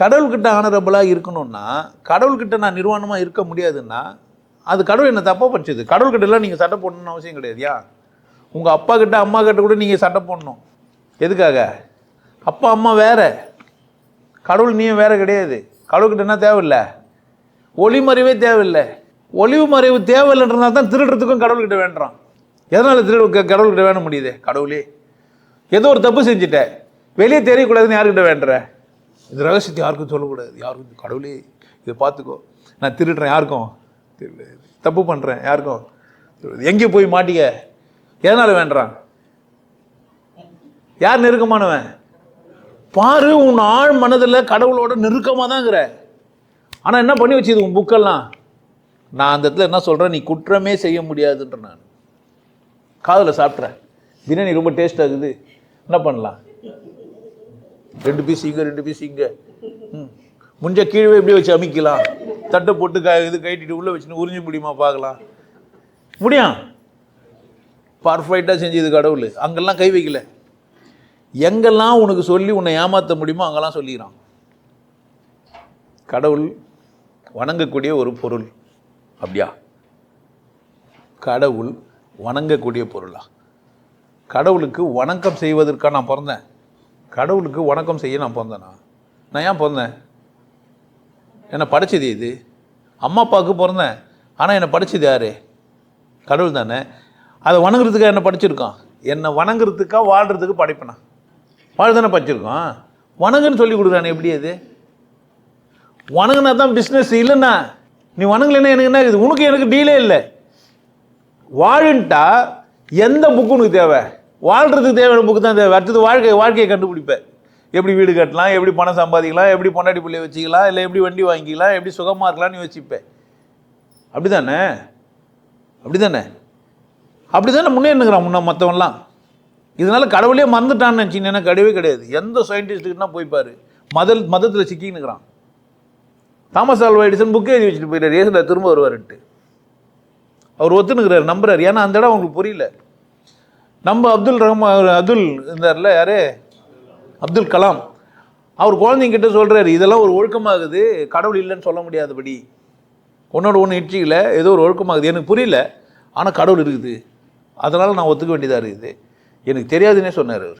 கடவுள்கிட்ட ஆனரபிளாக இருக்கணும்னா கடவுள்கிட்ட நான் நிர்வாணமாக இருக்க முடியாதுன்னா அது கடவுள் என்ன தப்பாக படிச்சது கடவுள்கிட்டலாம் நீங்கள் சட்டை போடணும்னு அவசியம் கிடையாதுயா? உங்கள் அப்பா கிட்ட அம்மா கிட்ட கூட நீங்கள் சட்டை போடணும். எதுக்காக? அப்பா அம்மா வேற. கடவுள் நீயும் வேற கிடையாது. கடவுள்கிட்ட என்ன தேவையில்லை? ஒளிமறைவே தேவையில்லை. ஒளிவு மறைவு தேவையில்லைன்றதுனால தான் திருடுறதுக்கும் கடவுள்கிட்ட வேண்டுறான். எதனால் திருடு கடவுள்கிட்ட வேண முடியுது? கடவுளே. ஏதோ ஒரு தப்பு செஞ்சுட்டேன் வெளியே தெரியக்கூடாதுன்னு யாருக்கிட்ட வேண்டுற? இந்த ரகசியத்தை யாருக்கும் சொல்லக்கூடாது. யாருக்கும் கடவுளே இதை பார்த்துக்கோ. நான் திருடுறேன் யாருக்கும்? தப்பு பண்ணுறேன் யாருக்கும்? எங்கே போய் மாட்டிக்க? எதனால் வேண்டான் யார் நெருக்கமானவன்? பாரு உன் ஆழ் மனதில் கடவுளோட நெருக்கமாக தான்ங்கிற ஆனால் என்ன பண்ணி வச்சுது உன் புக்கெல்லாம்? நான் அந்த இடத்துல என்ன சொல்கிறேன் நீ குற்றமே செய்ய முடியாதுன்ற நான். காதில் சாப்பிட்றேன் பிரியாணி ரொம்ப டேஸ்ட் ஆகுது. என்ன பண்ணலாம்? ரெண்டு பீஸ் இங்கே ரெண்டு பீஸ் இங்கே. ம். முஞ்ச கீழே எப்படி வச்சு அமைக்கலாம். தட்டை போட்டு க இது கைட்டிட்டு உள்ளே வச்சுன்னு உறிஞ்ச முடியுமா பார்க்கலாம். முடியும் பர்ஃபெக்டாக செஞ்சது கடவுள். அங்கெல்லாம் கை வைக்கல. எங்கெல்லாம் உனக்கு சொல்லி உன்னை ஏமாற்ற முடியுமோ அங்கெல்லாம் சொல்லிக்கிறான். கடவுள் வணங்கக்கூடிய ஒரு பொருள். அப்படியா? கடவுள் வணங்கக்கூடிய பொருளா? கடவுளுக்கு வணக்கம் செய்வதற்காக நான் பிறந்தேன். கடவுளுக்கு வணக்கம் செய்ய நான் பிறந்தேனா? நான் ஏன் பிறந்தேன்? என்னை படைச்சது இது? அம்மா அப்பாவுக்கு பிறந்தேன். ஆனால் என்னை படைச்சது யார்? கடவுள் தானே. அதை வணங்குறதுக்காக என்ன படிச்சிருக்கான்? என்னை வணங்குறதுக்காக வாழ்கிறதுக்கு படைப்பனா? வாழ் தானே படிச்சிருக்கோம் வணங்குன்னு சொல்லி கொடுக்குறானே எப்படி அது? வணங்குனா தான் பிஸ்னஸ் இல்லைண்ணா நீ வணங்கலைன்னா எனக்கு என்ன இது உனக்கு எனக்கு டீலே இல்லை. வாழுன்ட்டா எந்த புக்கு உனக்கு தேவை? வாழ்கிறதுக்கு தேவையான புக்கு தான் தேவை அடுத்தது வாழ்க்கை வாழ்க்கையை கண்டுபிடிப்பேன். எப்படி வீடு கட்டலாம் எப்படி பணம் சம்பாதிக்கலாம் எப்படி பொண்டாட்டி பிள்ளைய வச்சுக்கலாம் இல்லை எப்படி வண்டி வாங்கிக்கலாம் எப்படி சுகமாக இருக்கலாம்னு யோசிப்பேன். அப்படி தானே அப்படி தானே அப்படி தானே முன்னேறுங்கிறான் முன்ன மற்றவன்லாம் இதனால் கடவுளே மறந்துட்டான்னு நினச்சிங்கன்னா கிடையவே கிடையாது. எந்த சயின்டிஸ்ட்டுக்குன்னா போய்ப்பார் மதல் மதத்தில் சிக்கின்னுக்கிறான். தாமஸ் ஆல்வா எடிசன் புக்கே எழுதி வச்சுட்டு போயிட்டார். ஏசில் திரும்ப வருவாருன்ட்டு. அவர் ஒத்துனுக்கிறார் நம்புறாரு. ஏன்னா அந்த இடம் அவங்களுக்கு புரியல. நம்ம அப்துல் ரஹ்மா அப்துல் இருந்தார்ல யாரு? அப்துல் கலாம். அவர் குழந்தைங்கிட்ட சொல்கிறாரு இதெல்லாம் ஒரு ஒழுக்கமாகுது கடவுள் இல்லைன்னு சொல்ல முடியாதபடி. உன்னோட ஒன்று இட்சியில் ஏதோ ஒரு ஒழுக்கமாகுது. எனக்கு புரியல ஆனால் கடவுள் இருக்குது. அதனால் நான் ஒத்துக்க வேண்டியதாக இருக்குது. எனக்கு தெரியாதுன்னே சொன்னார் அவர்.